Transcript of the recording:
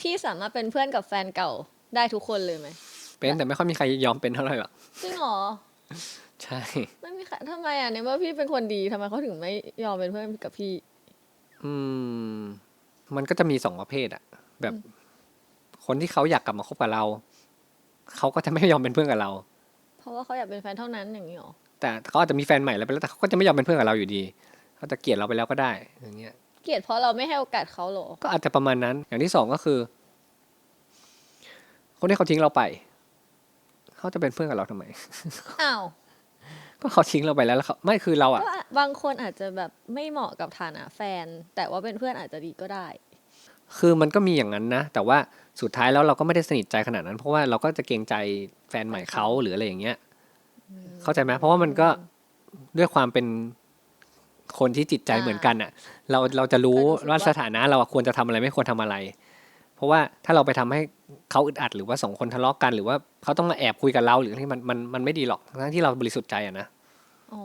พี่สามารถเป็นเพื่อนกับแฟนเก่าได้ทุกคนเลยไหมเป็นแต่ไม่ค่อยมีใครยอมเป็นเท่าไหร่หรอกจริงเหรอใช่ ไม่มีใครทำไมอะในเมื่อพี่เป็นคนดีทำไมเขาถึงไม่ยอมเป็นเพื่อนกับพี่ อืม มันก็จะมีสองประเภทอะแบบ คนที่เขาอยากกลับมาคบกับเรา เขาก็จะไม่ยอมเป็นเพื่อนกับเรา เพราะว่าเขาอยากเป็นแฟนเท่านั้นอย่างนี้หรอแต่เขาอาจจะมีแฟนใหม่แล้วไปแล้วแต่เขาก็จะไม่ยอมเป็นเพื่อนกับเราอยู่ดีเขาจะเกลียดเราไปแล้วก็ได้ อย่างเงี้ยเกลียดเพราะเราไม่ให้โอกาสเขาเหรอ ก็อาจจะประมาณนั้น อย่างที่สองก็คือ คนที่เขาทิ้งเราไป เขาจะเป็นเพื่อนกับเราทำไม อ้าว ก็เขาทิ้งเราไปแล้วแล้วเขาไม่คือเราอะก็บางคนอาจจะแบบไม่เหมาะกับฐานะแฟน แต่ว่าเป็นเพื่อนอาจจะดีก็ได้ คือมันก็มีอย่างนั้นนะ แต่ว่าสุดท้ายแล้วเราก็ไม่ได้สนิทใจขนาดนั้น เพราะว่าเราก็จะเกรงใจแฟนใหม่เขาหรืออะไรอย่างเงี้ย เข้าใจไหมเพราะว่ามันก็ด้วยความเป็น คนที่จิตใจอ่าเหมือนกันอะเราเราจะรู้ก็รู้สึกว่าว่าสถานะเราอะควรจะทำอะไรไม่ควรทำอะไร เพราะว่าถ้าเราไปทำให้เขาอึดอัดหรือว่าสองคนทะเลาะกัน หรือว่าเขาต้องมาแอบคุยกับเราหรืออะไรมันมันมันไม่ดีหรอกทั้งที่เราบริสุทธิ์ใจอะนะอ๋อ